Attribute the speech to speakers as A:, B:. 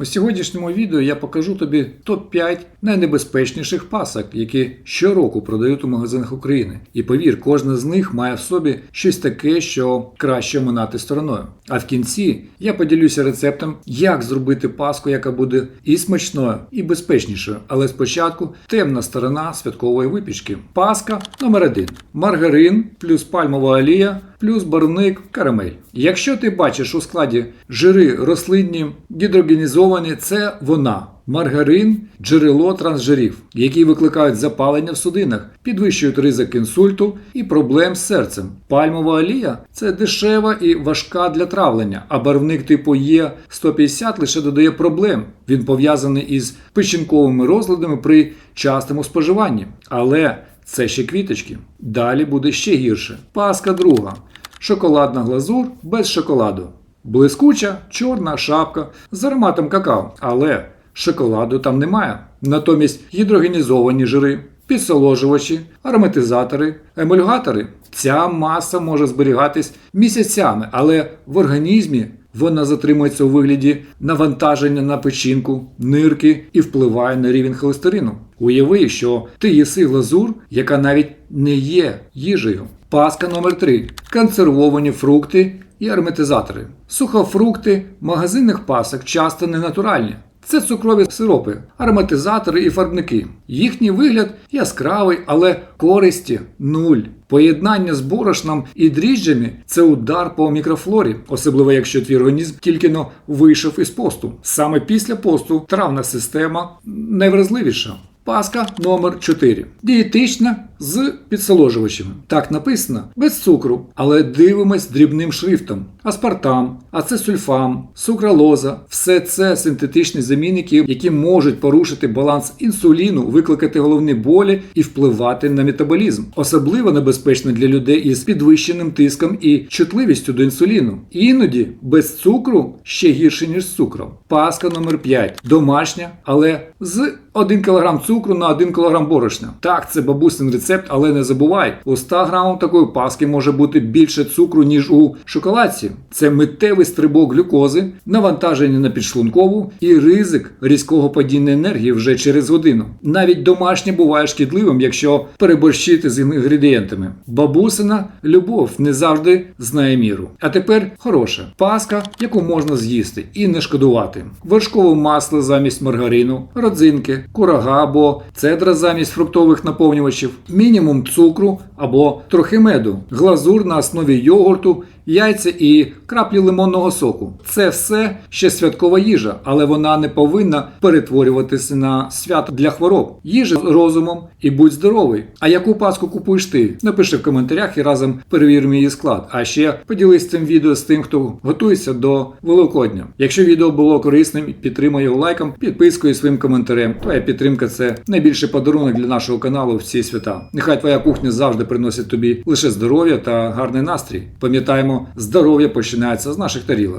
A: У сьогоднішньому відео я покажу тобі топ-5 найнебезпечніших пасок, які щороку продають у магазинах України. І повір, кожна з них має в собі щось таке, що краще минати стороною. А в кінці я поділюся рецептом, як зробити паску, яка буде і смачною, і безпечнішою. Але спочатку темна сторона святкової випічки. Паска номер 1 маргарин плюс пальмова олія плюс барвник карамель. Якщо ти бачиш у складі жири рослинні гідрогенізовані, це вона. Маргарин джерело трансжирів, які викликають запалення в судинах, підвищують ризик інсульту і проблем з серцем. Пальмова олія це дешева і важка для травлення, а барвник типу Е150 лише додає проблем. Він пов'язаний із печінковими розладами при частому споживанні. Але це ще квіточки. Далі буде ще гірше. Паска друга. Шоколадна глазур без шоколаду. Блискуча чорна шапка з ароматом какао. Але шоколаду там немає. Натомість гідрогенізовані жири, підсоложувачі, ароматизатори, емульгатори. Ця маса може зберігатись місяцями, але в організмі вона затримується у вигляді навантаження на печінку, нирки і впливає на рівень холестерину. Уяви, що ти їси глазур, яка навіть не є їжею. Паска номер 3 консервовані фрукти і ароматизатори. Сухофрукти магазинних пасок часто не натуральні. Це цукрові сиропи, ароматизатори і фарбники. Їхній вигляд яскравий, але користі нуль. Поєднання з борошном і дріжджами це удар по мікрофлорі, особливо якщо твій організм тільки но вийшов із посту. Саме після посту травна система найвразливіша. Паска номер 4 Дієтична з підсоложувачами. Так написано без цукру, але дивимось дрібним шрифтом. Аспартам, ацесульфам, сукралоза все це синтетичні замінники, які можуть порушити баланс інсуліну, викликати головні болі і впливати на метаболізм. Особливо небезпечно для людей із підвищеним тиском і чутливістю до інсуліну. Іноді без цукру ще гірше ніж з цукром. Паска номер 5 домашня, але з 1 кг цукру на 1 кг борошна. Так, це бабусин рецепт, але не забувай, у 100 грамів такої паски може бути більше цукру, ніж у шоколадці. Це миттєвий стрибок глюкози, навантаження на підшлункову і ризик різкого падіння енергії вже через годину. Навіть домашнє буває шкідливим, якщо переборщити з інгредієнтами. Бабусина любов не завжди знає міру. А тепер хороша паска, яку можна з'їсти і не шкодувати. Вершкове масло замість маргарину, родзинки, курага або цедра замість фруктових наповнювачів, мінімум цукру або трохи меду, глазур на основі йогурту, яйця і краплі лимонного соку. Це все ще святкова їжа, але вона не повинна перетворюватися на свято для хвороб. Їжа з розумом і будь здоровий. А яку паску купуєш ти? Напиши в коментарях і разом перевіримо її склад. А ще поділись цим відео з тим, хто готується до Великодня. Якщо відео було корисним, підтримай його лайком, підпискою і своїм коментарем. Твоя підтримка це найбільший подарунок для нашого каналу в ці свята. Нехай твоя кухня завжди приносить тобі лише здоров'я та гарний настрій. Пам'ятаємо, здоров'я починається з наших тарілок.